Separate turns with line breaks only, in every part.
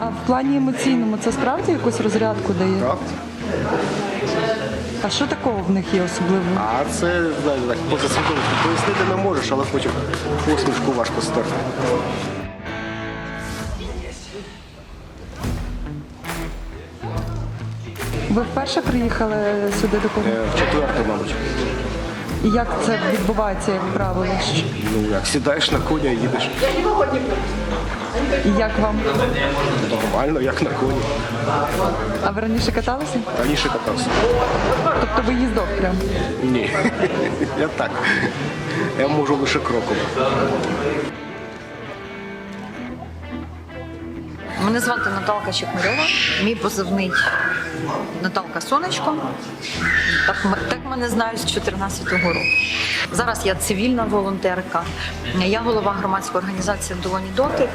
А в плані емоційному це справді якусь розрядку дає?
Так.
А що такого в них є особливого?
А це знаєте, так поза свідомістю пояснити не можеш, але потім посмішку важко стерти.
Ви вперше приїхали сюди до Києва?
Е, В четверту, мабуть.
І як це відбувається, як правило?
Ну як сідаєш на коня і їдеш.
І як вам?
Нормально, як на коні.
А ви раніше каталися?
Раніше катався.
Тобто ви їздок прям?
Ні. Я так. Я можу лише кроком.
Мене звати Наталка Чекмарьова, мій позивний Наталка Сонечко. Так, так мене знають з 2014 року. Зараз я цивільна волонтерка, я голова громадської організації Долоні Дотик.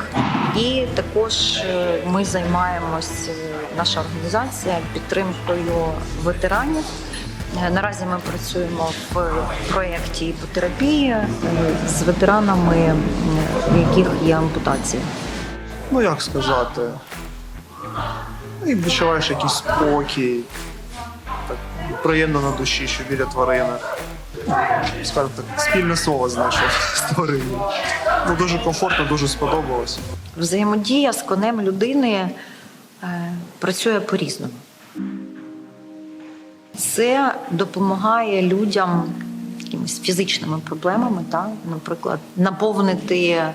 І також е, ми займаємось, е, наша організація, підтримкою ветеранів. Е, Наразі ми працюємо в проєкті іпотерапії з ветеранами, у яких є ампутація.
ну як сказати, і відчуваєш якийсь спокій, так приємно на душі, що біля тварини. Скажімо так, спільне слово знайшов з твариною. Ну, дуже комфортно, дуже сподобалось.
Взаємодія з конем людини е, працює по-різному. Це допомагає людям якимись фізичними проблемами, та? наприклад, наповнити е,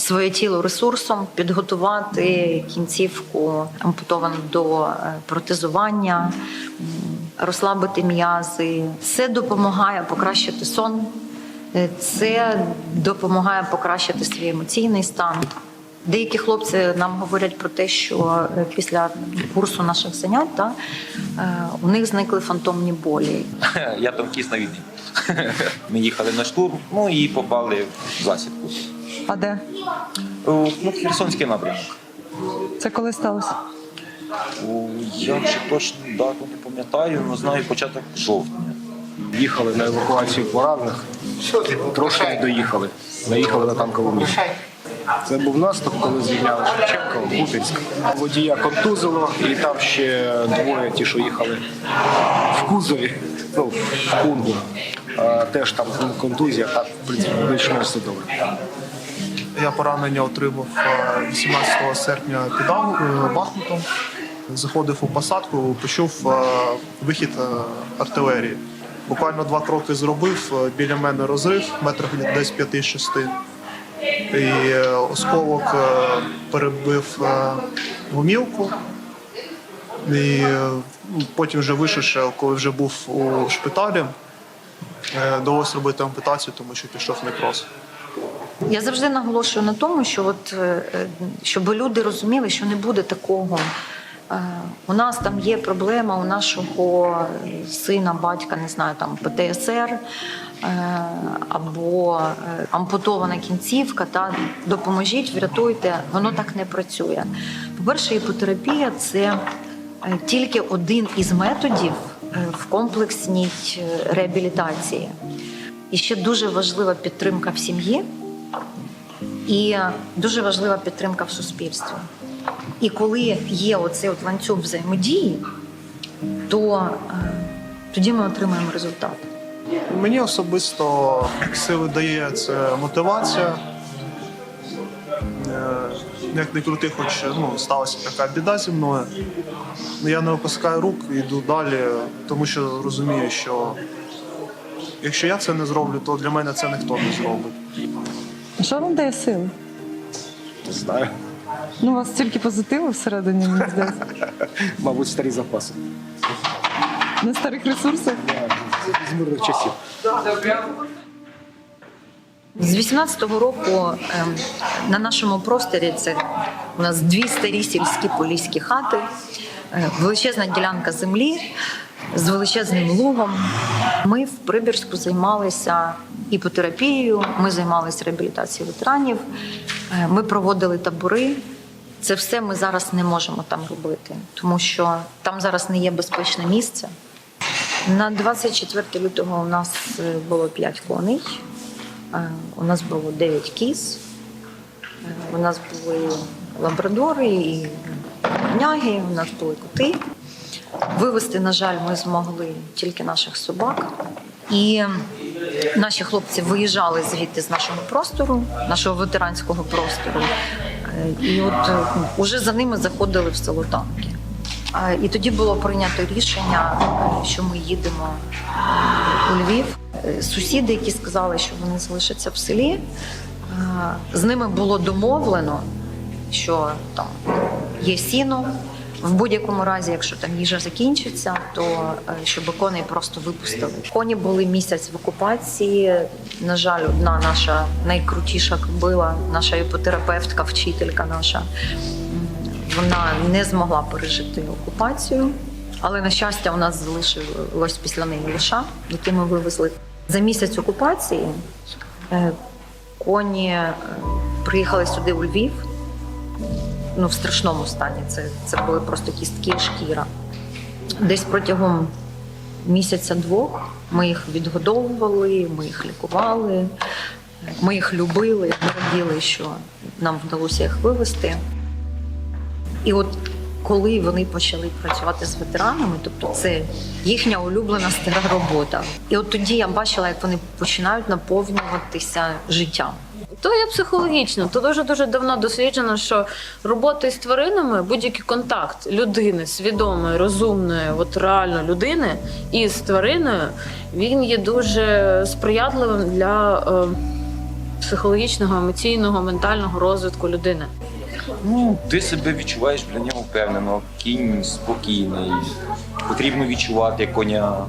своє тіло ресурсом, підготувати кінцівку ампутовану до е, протезування, розслабити м'язи. Це допомагає покращити сон, Е, Це допомагає покращити свій емоційний стан. Деякі хлопці нам говорять про те, що е, після курсу наших занять та, у них зникли фантомні болі.
Я танкіст на війні. Ми їхали на штурм, ну і попали в засідку.
А де?
У, Ну, Херсонський напрямок.
Це коли сталося?
У, Я вже точно дату не пам'ятаю, але знаю початок жовтня.
Їхали на евакуацію поранених. Трошки не доїхали. Наїхали на танкову місію. Це був наступ, коли звільняли Шевченко, Купінськ. Водія контузило, і там ще двоє ті, що їхали в кузові, ну, в кунгу. А, теж там контузія, так, в принципі, більш-менш все добре.
Я поранення отримав е, 18 серпня під е, Бахмутом. Заходив у посадку, почув е, вихід е, артилерії. Буквально два кроки зробив, е, біля мене розрив, метрів десь 5-6. І е, осколок е, перебив е, гумілку. І е, потім вже вийшовши, коли вже був у шпиталі, е, довелося робити ампутацію, тому що пішов некроз.
Я завжди наголошую на тому, що от, е, е, щоб люди розуміли, що не буде такого. Е, У нас там є проблема у нашого сина, батька, не знаю, там ПТСР або ампутована кінцівка. Та допоможіть, врятуйте. Воно так не працює. По-перше, іпотерапія це тільки один із методів в комплексній реабілітації. І ще дуже важлива підтримка в сім'ї і дуже важлива підтримка в суспільстві. І коли є оцей от ланцюг взаємодії, то е, тоді ми отримаємо результат.
Мені особисто сили дає це мотивація. Е, Як не крути, хоч ну, сталася така біда зі мною. Я не опускаю рук і йду далі, тому що розумію, що якщо я це не зроблю, то для мене це ніхто не зробить.
А Що вам дає сили?
Не знаю.
Ну, у вас стільки позитиву всередині, мені здається.
Мабуть, старі запаси.
На старих ресурсах.
З мирних часів.
З 18-го року ем, на нашому просторі це у нас дві старі сільські поліські хати, е, величезна ділянка землі з величезним лугом. Ми в Прибірську займалися іпотерапією, ми займалися реабілітацією ветеранів, е, ми проводили табори. Це все ми зараз не можемо там робити, тому що там зараз не є безпечне місце. На 24 лютого у нас е, було 5 коней. Е, У нас було 9 кіз, у нас були лабрадори, і няги, у нас були коти. Вивезти, на жаль, ми змогли тільки наших собак. І наші хлопці виїжджали звідти з нашого простору, нашого ветеранського простору. Е, І от е, уже за ними заходили в село танки. І тоді було прийнято рішення, е, що ми їдемо у Львів. Е, Сусіди, які сказали, що вони залишаться в селі, е, з ними було домовлено, що там є сіно. В будь-якому разі, якщо там їжа закінчиться, то е, щоб коней просто випустили. Коні були місяць в окупації. На жаль, одна наша найкрутіша кобила, наша іпотерапевтка, вчителька наша, вона не змогла пережити окупацію. Але на щастя, у нас залишилось після неї лиша, який ми вивезли. За місяць окупації е, коні е, приїхали сюди у Львів ну, в страшному стані. Це, це були просто кістки шкіра. Десь протягом місяця-двох ми їх відгодовували, ми їх лікували, ми їх любили, ми раділи, що нам вдалося їх вивезти. І от коли вони почали працювати з ветеранами, тобто це їхня улюблена стара робота. І от тоді я бачила, як вони починають наповнюватися життям.
То є психологічно, то дуже дуже давно досліджено, що робота з тваринами, будь-який контакт людини, свідомої, розумної, от реально людини із твариною, він є дуже сприятливим для е, психологічного, емоційного, ментального розвитку людини.
Ну, ти себе відчуваєш для нього впевнено, кінь спокійний. Потрібно відчувати коня,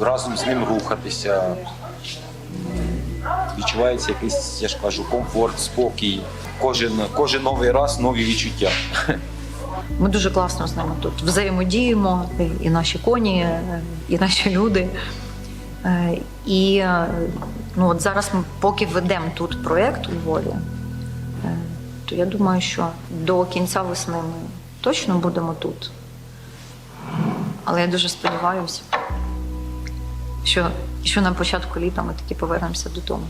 разом з ним рухатися. Відчувається якийсь, я ж кажу, комфорт, спокій. Кожен, кожен новий раз нові відчуття.
Ми дуже класно з ними тут взаємодіємо, і наші коні, і наші люди. Е, І е, ну, от зараз ми поки ведемо тут проєкт у Львові, то я думаю, що до кінця весни ми точно будемо тут. Але я дуже сподіваюся, що, що на початку літа ми таки повернемося додому.